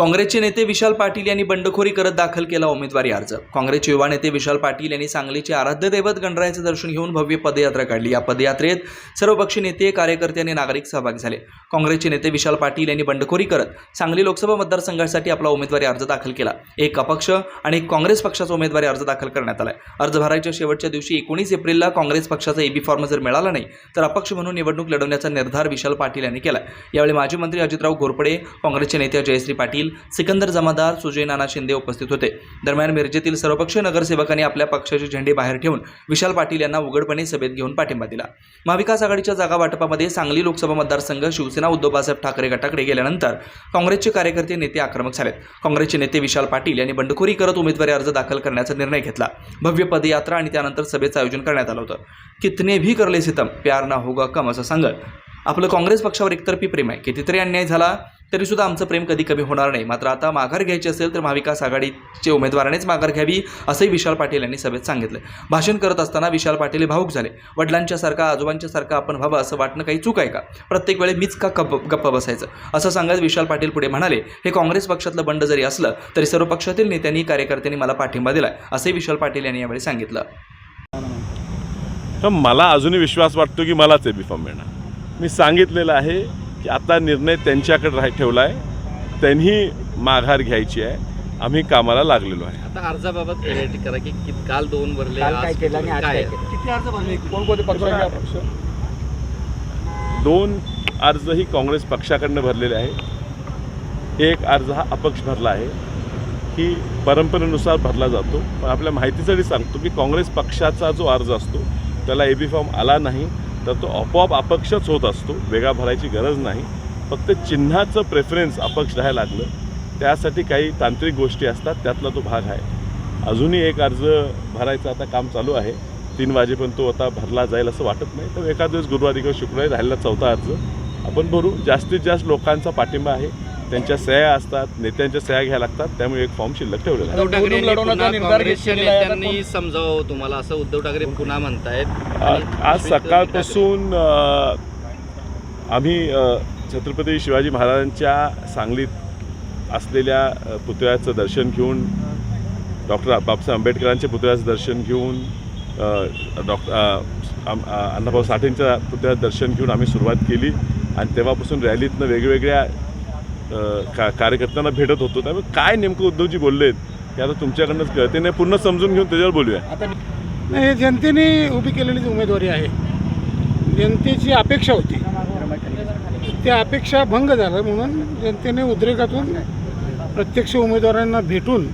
काँग्रेसचे नेते विशाल पाटील यांनी बंडखोरी करत दाखल केला उमेदवारी अर्ज. काँग्रेसचे युवा नेते विशाल पाटील यांनी सांगलीचे आराध्य दैवत गणरायाचं दर्शन घेऊन भव्य पदयात्रा काढली. या पदयात्रेत सर्वपक्षी नेते कार्यकर्ते आणि नागरिक सहभागी झाले. काँग्रेसचे नेते विशाल पाटील यांनी बंडखोरी करत सांगली लोकसभा मतदारसंघासाठी आपला उमेदवारी अर्ज दाखल केला. एक अपक्ष आणि एक काँग्रेस पक्षाचा उमेदवारी अर्ज दाखल करण्यात आलाय. अर्ज भरायच्या शेवटच्या दिवशी एकोणीस एप्रिलला काँग्रेस पक्षाचा एबी फॉर्म जर मिळाला नाही तर अपक्ष म्हणून निवडणूक लढवण्याचा निर्धार विशाल पाटील यांनी केला यावेळी माजी मंत्री अजितराव घोरपडे काँग्रेसचे नेते जयश्री पाटील सिकंदर जमादार सुजय नाना शिंदे उपस्थित होते. दरम्यान मिरजेतील सर्वपक्षीय नगरसेवकांनी आपल्या पक्षाचे झेंडे बाहेर ठेवून विशाल पाटील यांना उघडपणे सभेत घेऊन पाठिंबा दिला. महाविकास आघाडीच्या जागा वाटपामध्ये सांगली लोकसभा मतदारसंघ शिवसेना उद्धव बाळासाहेब ठाकरे गटाकडे गेल्यानंतर काँग्रेसचे कार्यकर्ते नेते आक्रमक झालेत. काँग्रेसचे नेते विशाल पाटील यांनी बंडखोरी करत उमेदवारी अर्ज दाखल करण्याचा निर्णय घेतला. भव्य पदयात्रा आणि त्यानंतर सभेचं आयोजन करण्यात आलं होतं. कितने भी करले सितम प्यार ना होगा कम असं सांगत आपलं काँग्रेस पक्षावर एकतर्फी प्रेम आहे. कितीतरी अन्याय झाला तरीसुद्धा आमचं प्रेम कधी कमी होणार नाही. मात्र आता माघार घ्यायची असेल तर महाविकास आघाडीचे उमेदवारानेच माघार घ्यावी असंही विशाल पाटील यांनी सभेत सांगितलं भाषण करत असताना विशाल पाटील हे भाऊक झाले. वडिलांच्या सारखा आजोबांच्या आपण व्हावं असं वाटणं काही चूक आहे का? प्रत्येक वेळी मीच का गप्प गप्प बसायचं? असं सांगत विशाल पाटील पुढे म्हणाले हे काँग्रेस पक्षातलं बंड जरी असलं तरी सर्व पक्षातील नेत्यांनी कार्यकर्त्यांनी मला पाठिंबा दिलाय असंही विशाल पाटील यांनी यावेळी सांगितलं. तर मला अजूनही विश्वास वाटतो की मलाच ए बी फॉर्म मिळणार. मी सांगितलेलं आहे की आता निर्णय त्यांच्याकडे राह ठेवला आहे त्यांनी माघार घ्यायची आहे. आम्ही कामाला लागलेलो आहे. आता अर्जाबाबत करा की काल दोन भरले काल आज काय केलं आणि आज काय काय आहे? केलं? किती अर्ज भरले? कोणकोणते पक्ष दोन अर्ज ही काँग्रेस पक्षाकडनं भरलेले आहे. एक अर्ज हा अपक्ष भरला आहे. ही परंपरेनुसार भरला जातो. पण आपल्या माहितीसाठी सांगतो की काँग्रेस पक्षाचा जो अर्ज असतो त्याला ए बी फॉर्म आला नाही. तर तो आपोआप अपक्षच होत असतो. वेगळा भरायची गरज नाही. फक्त चिन्हाचं प्रेफरन्स अपक्ष राहायला लागलं. त्यासाठी काही तांत्रिक गोष्टी असतात. त्यातला तो भाग आहे. अजूनही एक अर्ज भरायचं आता काम चालू आहे. तीन वाजेपर्यंत तो आता भरला जाईल असं वाटत नाही. तर एखाद दिवस गुरुवारी किंवा शुक्रवारी राहिलेला चौथा अर्ज आपण भरू. जास्तीत जास्त लोकांचा पाठिंबा आहे. त्यांच्या सह्या असतात नेत्यांच्या सह्या घ्यायला लागतात त्यामुळे एक फॉर्म शिल्लक ठेवलेला आहे उद्धव ठाकरे निवडणूक लढवण्याचा पुन्हा निर्धार काँग्रेसच्या घेतलेला आहे. आता नेत्यांनी समजावं तुम्हाला असं उद्धव ठाकरे पुन्हा म्हणतायत आ- आज सकाळपासून अ, आम्ही अ, छत्रपती शिवाजी महाराजांच्या सांगलीत असलेल्या अ, पुतळ्याचं दर्शन घेऊन डॉक्टर बाबासाहेब आंबेडकरांच्या पुतळ्याचं दर्शन घेऊन डॉक्टर अण्णाभाऊ साठेंच्या पुतळ्याचं दर्शन घेऊन आम्ही सुरुवात केली आणि तेव्हापासून रॅलीतनं वेगवेगळ्या का कार्यकर्त्यांना भेटत होतो. त्यामुळे काय नेमकं उद्धवजी बोललेत ते आता तुमच्याकडनंच कळते. नाही पूर्ण समजून घेऊन त्याच्यावर बोलूया. आता नाही हे जनतेने उभी केलेली जी उमेदवारी आहे जनतेची अपेक्षा होती. त्या अपेक्षा भंग झालं म्हणून जनतेने उद्रेकातून प्रत्यक्ष उमेदवारांना भेटून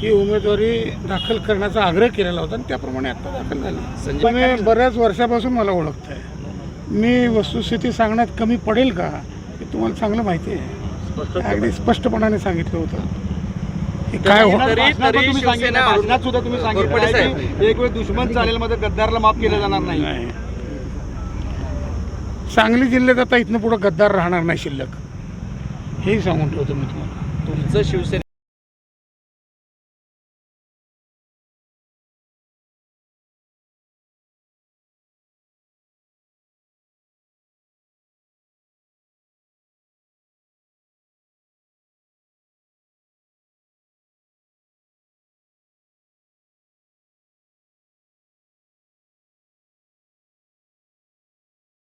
ही उमेदवारी दाखल करण्याचा आग्रह केलेला होता आणि त्याप्रमाणे आता दाखल झाली. तुम्ही बऱ्याच वर्षापासून मला ओळखताय. मी वस्तुस्थिती सांगण्यात कमी पडेल का हे तुम्हाला चांगलं माहिती आहे. अगदी स्पष्टपणाने सांगितलं होतं. हे काय हो भाषणात सुद्धा तुम्ही सांगितलं. एक वेळ दुश्मन चालेल मध्ये गद्दारला माफ केलं जाणार नाही. सांगली जिल्ह्यात आता इथनं पुढं गद्दार राहणार नाही शिल्लक. हेही सांगून ठेवतो मी तुम्हाला. तुमचं शिवसेना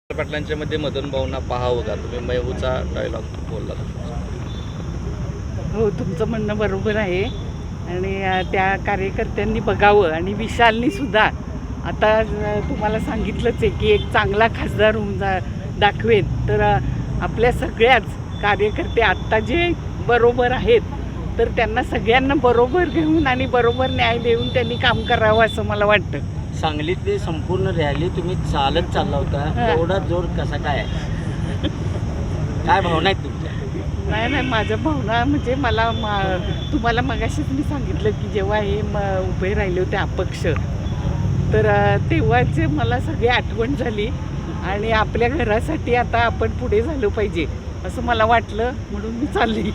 पाटलांच्या मध्ये मदन भाऊंना पाहावं का तुम्ही मेहूचा डायलॉग बोलला हो तुमचं म्हणणं बरोबर आहे. आणि त्या कार्यकर्त्यांनी बघावं. आणि विशालनी सुद्धा आता तुम्हाला सांगितलंच आहे की एक चांगला खासदार होऊन जा दाखवेल तर आपल्या सगळ्याच कार्यकर्ते आत्ता जे बरोबर आहेत तर त्यांना सगळ्यांना बरोबर घेऊन आणि बरोबर न्याय देऊन त्यांनी काम करावं असं मला वाटतं. सांगलीतली संपूर्ण रॅली तुम्ही चालत चालला होता. एवढा जोर कसा काय आहे? काय भावना आहेत तुमच्या नाही नाही माझ्या भावना म्हणजे मला मा तुम्हाला मगाशीच मी सांगितलं की जेव्हा हे म उभे राहिले होते अपक्ष तर तेव्हाचे मला सगळी आठवण झाली आणि आपल्या घरासाठी आता आपण पुढे झालो पाहिजे असं मला वाटलं म्हणून मी चालली